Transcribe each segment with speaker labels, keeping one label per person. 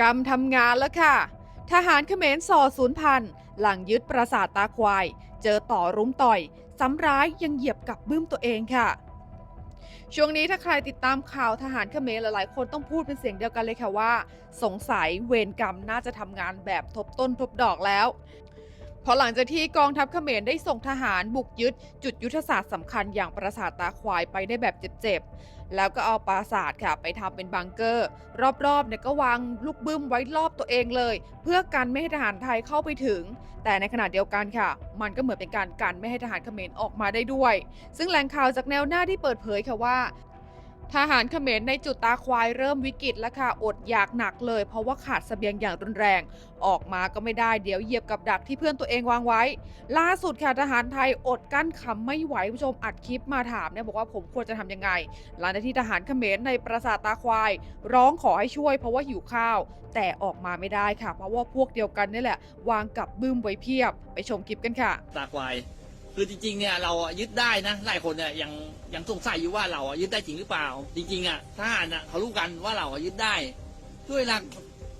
Speaker 1: กรรมทำงานแล้วค่ะ ทหารเขมรส่อศูนย์พัน หลังยึดปราสาทตาควาย เจอต่อรุมต่อยซ้ำร้ายยังเหยียบกับบื้มตัวเองค่ะ ช่วงนี้ถ้าใครติดตามข่าวทหารเขมรหลายๆ คนต้องพูดเป็นเสียงเดียวกันเลยค่ะว่า สงสัยเวรกรรมน่าจะทำงานแบบทบต้นทบดอกแล้ว เพราะหลังจากที่กองทัพเขมรได้ส่งทหารบุกยึดจุดยุทธศาสตร์สำคัญอย่างปราสาทตาควายไปได้แบบเจ็บๆ แล้วก็เอาปราสาทค่ะไปทำเป็นบังเกอร์ รอบๆเนี่ยก็วางลูกบึ้มไว้รอบตัวเองเลย เพื่อกันไม่ให้ทหารไทยเข้าไปถึง แต่ในขณะเดียวกันค่ะ มันก็เหมือนเป็นการกันไม่ให้ทหารเขมรออกมาได้ด้วย ซึ่งแหล่งข่าวจากแนวหน้าที่เปิดเผยค่ะว่า ทหารเขมรในจุดตาควายเริ่มวิกฤตแล้วค่ะ อดอยากหนักเลย เพราะว่าขาดเสบียงอย่างรุนแรง ออกมาก็ไม่ได้เดี๋ยวเหยียบกับดักที่เพื่อนตัวเองวางไว้ ล่าสุดค่ะทหารไทยอดกั้นขำไม่ไหวผู้ชมอัดคลิปมาถามเนี่ยบอกว่าผมควรจะทำยังไง หลังจากที่ทหารเขมรในปราสาทตาควาย ร้องขอให้ช่วยเพราะว่าหิวข้าว แต่ออกมาไม่ได้ค่ะ เพราะว่าพวกเดียวกันนี่แหละ วางกับบึ้มไว้เพียบ ไปชมคลิปกันค่ะ
Speaker 2: ตาควาย คือจริงๆเนี่ยเราอะยึดได้นะหลายคนเนี่ยยังยังสงสัยอยู่ว่าเราอะยึดได้จริงหรือเปล่า จริงๆอะทหารอะเขารู้กันว่าเราอะยึดได้ ด้วยหลัก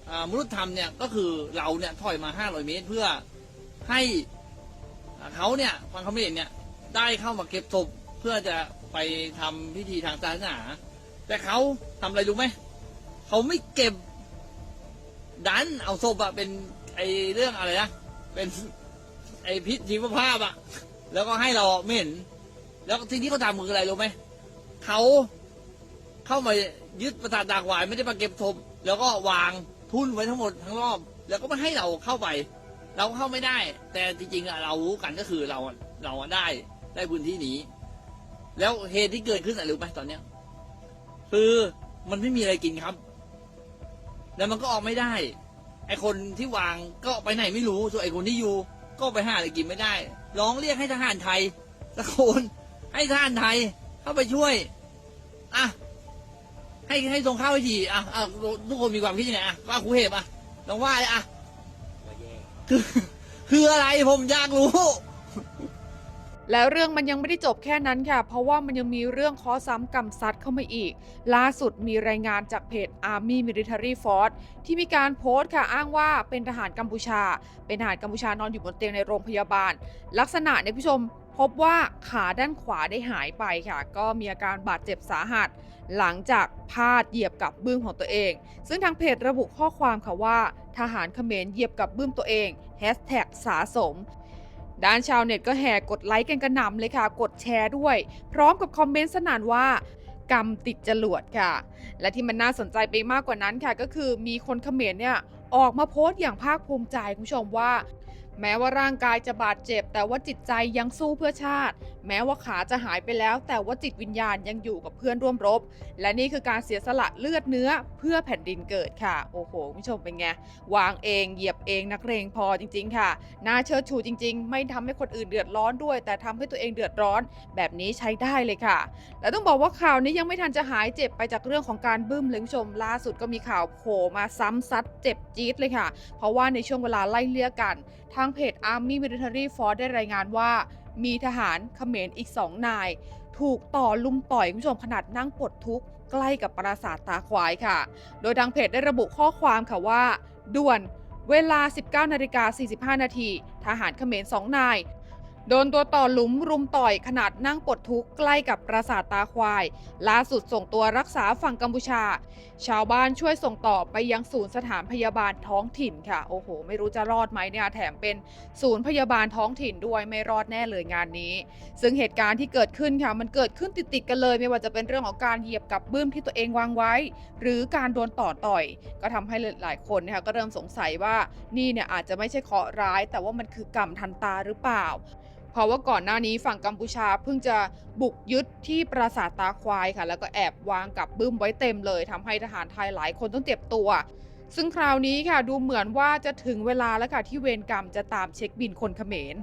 Speaker 2: อ่ามนุษยธรรมเนี่ยก็คือเราเนี่ยถอยมา 500 เมตร เพื่อให้อ่าเขาเนี่ยฟังเขาไม่เห็นเนี่ยได้เข้ามาเก็บศพเพื่อจะไปทำพิธีทางศาสนา แต่เขาทำอะไรรู้ไหมเขาไม่เก็บ ดันเอาศพอะเป็นไอเรื่องอะไรนะเป็นไอพิษชีวภาพอะ แล้วก็ให้เราไม่เห็น แล้วสิ่งที่เขาทำคืออะไรรู้ไหมเขาเข้ามายึดประสาทตากหวายไม่ได้มาเก็บศพแล้วก็วางทุ่นไว้ทั้งหมดทั้งรอบ แล้วก็ไม่ให้เราเข้าไป เราเข้าไม่ได้ แต่จริงๆเรารู้กันก็คือเราเราได้ได้พื้นที่นี้ แล้วเหตุที่เกิดขึ้นอะไรรู้ไหมตอนเนี้ย คือมันไม่มีอะไรกินครับ แล้วมันก็ออกไม่ได้ไอคนที่วางก็ไปไหนไม่รู้ส่วนไอคนที่อยู่ ก็ไปหาอะไรกินไม่ได้ ร้องเรียกให้ทหารไทยตะโกนให้ทหารไทยเข้าไปช่วยอะให้ให้ส่งข้าวให้ทีอะอะทุกคนมีความคิดยังไงอะว่าครูเหบอะลองว่าเลยอะคือคืออะไรผมอยากรู้
Speaker 1: แล้วเรื่องมันยังไม่ได้จบแค่นั้นค่ะ เพราะว่ามันยังมีเรื่องข้อซ้ำกรรมซัดเข้ามาอีก ล่าสุดมีรายงานจากเพจ Army Military Force ที่มีการโพสต์ค่ะอ้างว่าเป็นทหารกัมพูชา เป็นทหารกัมพูชานอนอยู่บนเตียงในโรงพยาบาล ลักษณะเนี่ยผู้ชมพบว่าขาด้านขวาได้หายไปค่ะ ก็มีอาการบาดเจ็บสาหัส หลังจากพาดเหยียบกับบึ้มของตัวเอง ซึ่งทางเพจระบุข้อความค่ะว่า ทหารเขมรเหยียบกับบึ้มตัวเองแฮชแท็กสาสม ด้านชาวเน็ตก็แห่กดไลค์กันกระหน่ำเลยค่ะ กดแชร์ด้วย พร้อมกับคอมเมนต์สนานว่ากรรมติดจรวดค่ะ และที่มันน่าสนใจไปมากกว่านั้นค่ะ ก็คือมีคนเขมรเนี่ยออกมาโพสต์อย่างภาคภูมิใจคุณผู้ชมว่า แม้ว่าร่างกายจะบาดเจ็บ แต่ว่าจิตใจยังสู้เพื่อชาติ แม้ว่าขาจะหายไปแล้ว แต่ว่าจิตวิญญาณยังอยู่กับเพื่อนร่วมรบ และนี่คือการเสียสละเลือดเนื้อเพื่อแผ่นดินเกิดค่ะ โอ้โหคุณผู้ชมเป็นไง วางเองเหยียบเองนักเลงพอจริง ๆ ค่ะ น่าเชิดชูจริง ๆ ไม่ทำให้คนอื่นเดือดร้อนด้วย แต่ทำให้ตัวเองเดือดร้อน แบบนี้ใช้ได้เลยค่ะ และต้องบอกว่าข่าวนี้ยังไม่ทันจะหายเจ็บไปจากเรื่องของการบึ้มเลยคุณผู้ชมล่าสุดก็มีข่าวโผล่มาซ้ำซัดเจ็บจี๊ดเลยค่ะ เพราะว่าในช่วงเวลาไล่เลี่ยกันทางเพจ Army Military Force ได้รายงานว่า มีทหารเขมรอีกสองนาย ถูกต่อลุมต่อยคุณผู้ชมขนาดนั่งปลดทุกข์ใกล้กับปราสาทตาควายค่ะ โดยทางเพจได้ระบุข้อความค่ะว่า ด่วนเวลา 19นาฬิกา45 นาที ทหารเขมรสองนาย โดนตัวต่อหลุมรุมต่อยขนาดนั่งปลดทุกข์ใกล้กับปราสาทตาควาย ล่าสุดส่งตัวรักษาฝั่งกัมพูชา ชาวบ้านช่วยส่งต่อไปยังศูนย์สถานพยาบาลท้องถิ่นค่ะ โอ้โห ไม่รู้จะรอดไหมเนี่ยแถมเป็นศูนย์พยาบาลท้องถิ่นด้วยไม่รอดแน่เลยงานนี้ ซึ่งเหตุการณ์ที่เกิดขึ้นค่ะ มันเกิดขึ้นติดๆกันเลย ไม่ว่าจะเป็นเรื่องของการเหยียบกับบื้มที่ตัวเองวางไว้ หรือการโดนต่อต่อย ก็ทำให้หลายคนนะคะก็เริ่มสงสัยว่านี่เนี่ยอาจจะไม่ใช่เคราะห์ร้าย แต่ว่ามันคือกรรมทันตาหรือเปล่า เพราะว่าก่อนหน้านี้ฝั่งกัมพูชาเพิ่งจะบุกยึดที่ปราสาทตาควายค่ะ แล้วก็แอบวางกับบึ้มไว้เต็มเลยทำให้ทหารไทยหลายคนต้องเจ็บตัว ซึ่งคราวนี้ค่ะดูเหมือนว่าจะถึงเวลาแล้วค่ะที่เวรกรรมจะตามเช็คบินคนเขมร